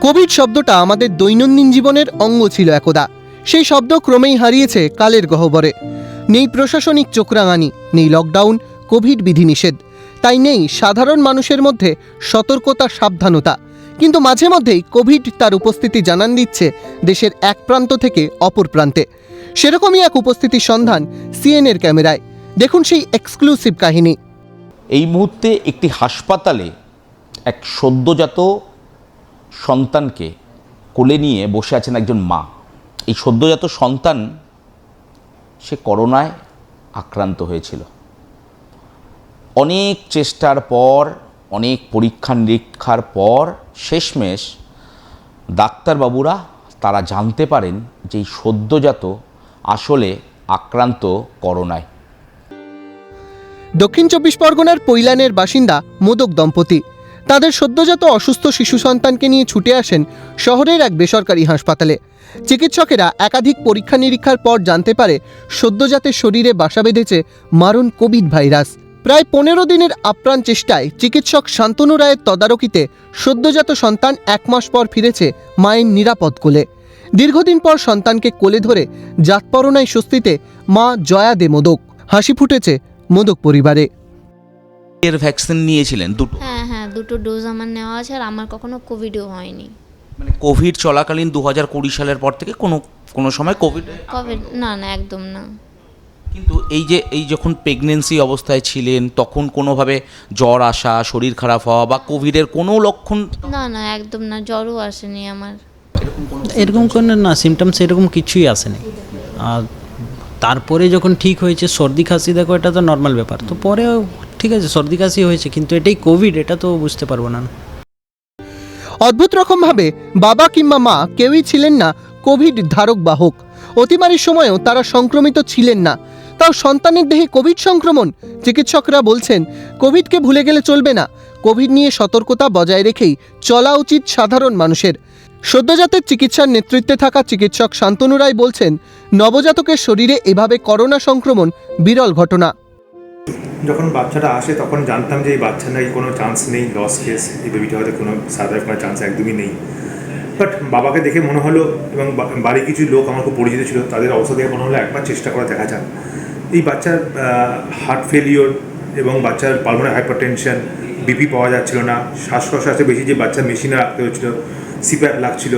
Covid শব্দটা আমাদের দৈনন্দিন জীবনের অঙ্গ ছিল একদা। সেই শব্দ ক্রমেই হারিয়েছে কালের গহ্বরে। নেই প্রশাসনিক চোখরাঙানি, নেই লকডাউন, কোভিড বিধিনিষেধ। তাই নেই সাধারণ মানুষের মধ্যে সতর্কতা, সাবধানতা। কিন্তু মাঝে মধ্যেই কোভিড তার উপস্থিতি জানান দিচ্ছে দেশের এক প্রান্ত থেকে অপর প্রান্তে। সেরকমই এক উপস্থিতির সন্ধান সিএনএর ক্যামেরায়। দেখুন সেই এক্সক্লুসিভ কাহিনী। এই মুহূর্তে একটি হাসপাতালে এক সদ্যজাত সন্তানকে কোলে নিয়ে বসে আছেন একজন মা। এই সদ্যজাত সন্তান সে করোনায় আক্রান্ত হয়েছিল। অনেক চেষ্টার পর, অনেক পরীক্ষা নিরীক্ষার পর, শেষমেশ ডাক্তারবাবুরা তারা জানতে পারেন যে এই সদ্যজাত আসলে আক্রান্ত করোনায়। দক্ষিণ চব্বিশ পরগনার পৈলানের বাসিন্দা মোদক দম্পতি। তাদের সদ্যজাত অসুস্থ শিশু সন্তানকে নিয়ে ছুটে আসেন শহরের এক বেসরকারি হাসপাতালে। চিকিৎসকেরা একাধিক পরীক্ষা নিরীক্ষার পর জানতে পারে, সদ্যজাতের শরীরে বাসা বেঁধেছে মারণ কোভিড ভাইরাস। প্রায় পনেরো দিনের আপ্রাণ চেষ্টায় চিকিৎসক শান্তনু রায়ের তদারকিতে সদ্যজাত সন্তান এক মাস পর ফিরেছে মায়ের নিরাপদ কোলে। দীর্ঘদিন পর সন্তানকে কোলে ধরে জাতপরনায় স্বস্তিতে মা জয়া দে মোদক। হাসি ফুটেছে মোদক পরিবারে। এর ভ্যাকসিন নিয়েছিলেন দুটো। হ্যাঁ হ্যাঁ দুটো ডোজ আমার নেওয়া আছে আর আমার কখনো কোভিডও হয়নি। মানে কোভিড চলাকালীন দু হাজার কুড়ি সালের পর থেকে কোনো কোনো সময় কোভিড কোভিড না না একদম না। কিন্তু এই যে এই যখন প্রেগনেন্সি অবস্থায় ছিলেন তখন কোনোভাবে জ্বর আসা শরীর খারাপ হওয়া বা কোভিডের কোনো লক্ষণ না না একদম না জ্বরও আসেনি আমার। এরকম কোনো না সিমটমস এরকম কিছুই আসেনি। আর তারপরে যখন ঠিক হয়েছে সর্দি খাসি দেখো এটা তো নর্মাল ব্যাপার। তো পরেও ঠিক আছে, সর্দি কাশি হয়েছে, কিন্তু এটাই কোভিড এটা তো বুঝতে পারব না অদ্ভুত রকমভাবে বাবা কিংবা মা কেউই ছিলেন না কোভিড ধারক বাহক অতিমারির সময়ও তারা সংক্রমিত ছিলেন না। তাও সন্তানের দেহে কোভিড সংক্রমণ, চিকিৎসকরা বলছেন কোভিডকে ভুলে গেলে চলবে না। কোভিড নিয়ে সতর্কতা বজায় রেখেই চলা উচিত সাধারণ মানুষের। সদ্যজাতের চিকিৎসার নেতৃত্বে থাকা চিকিৎসক শান্তনু রায় বলছেন, নবজাতকের শরীরে এভাবে করোনা সংক্রমণ বিরল ঘটনা। যখন বাচ্চাটা আসে, তখন জানতাম যে এই বাচ্চার নাকি কোনো চান্স নেই লস কেস এই বেবিটা হয়তো কোনো সার্ভাইভ করার চান্স একদমই নেই। বাট বাবাকে দেখে মনে হলো এবং বাড়ির কিছু লোক আমার খুব পরিচিত ছিল, তাদের অবস্থা দেখে মনে হলো একবার চেষ্টা করা দেখা যাক। এই বাচ্চার হার্ট ফেলিওর এবং বাচ্চার পালমোনারি হাইপারটেনশন বিপি পাওয়া যাচ্ছিল না শ্বাস প্রশ্বাসে বেশি যে বাচ্চা মেশিনে রাখতে হচ্ছিল সিপ্যাপ লাগছিল।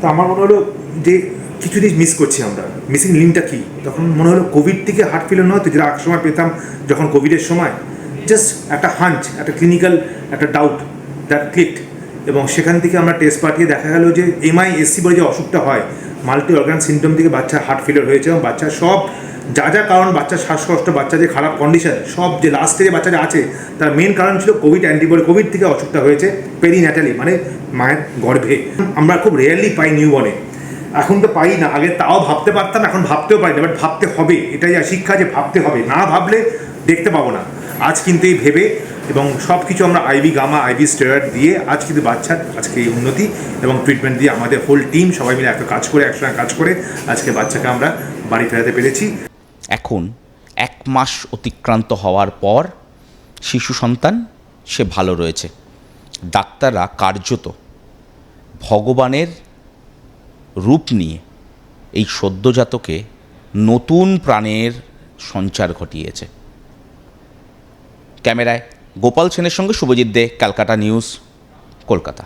তো আমার মনে হলো যে কিছু জিনিস মিস করছি আমরা। মিসিং লিঙ্কটা কী? তখন মনে হলো কোভিড থেকে হার্ট ফেলিওর নয়, তো যেটা এক সময় পেতাম, যখন কোভিডের সময় জাস্ট একটা হাঞ্চ একটা ক্লিনিক্যাল একটা ডাউট দ্যাট ক্লিকড এবং সেখান থেকে আমরা টেস্ট পাঠিয়ে দেখা গেল যে এমআই এসসি বলে যে অসুখটা হয় মাল্টি অর্গান সিমটম থেকে বাচ্চা হার্ট ফেলিওর হয়েছে এবং বাচ্চার সব, যা যা কারণ বাচ্চার শ্বাসকষ্ট বাচ্চা যে খারাপ কন্ডিশন সব যে লাস্টে যে বাচ্চা আছে, তার মেন কারণ ছিল কোভিড অ্যান্টিবডি কোভিড থেকে অসুখটা হয়েছে পেরিন্যাটালি মানে মায়ের গর্ভে। আমরা খুব রেয়ারলি পাই নিউ নিউবর্নে এখন তো পাই না, আগে তাও ভাবতে পারতাম, এখন ভাবতেও পারি না বাট ভাবতে হবে, এটাই শিক্ষা যে ভাবতে হবে, না ভাবলে দেখতে পাবো না। আজ কিন্তু এই ভেবে এবং সব কিছু আমরা আইভি গামা আইভি স্টেরয়েড দিয়ে আজ কিন্তু বাচ্চার আজকে এই উন্নতি এবং ট্রিটমেন্ট দিয়ে আমাদের হোল টিম সবাই মিলে এত কাজ করে, একসঙ্গে কাজ করে আজকে বাচ্চাকে আমরা বাড়ি ফেরাতে পেরেছি। এখন এক মাস অতিক্রান্ত হওয়ার পর শিশু সন্তান, সে ভালো রয়েছে। ডাক্তাররা কার্যত ভগবানের রূপ নিয়ে এই সদ্যজাতকে নতুন প্রাণের সঞ্চার ঘটিয়েছে। ক্যামেরায় গোপাল সেনের সঙ্গে শুভজিৎ দে, ক্যালকাটা নিউজ, কলকাতা।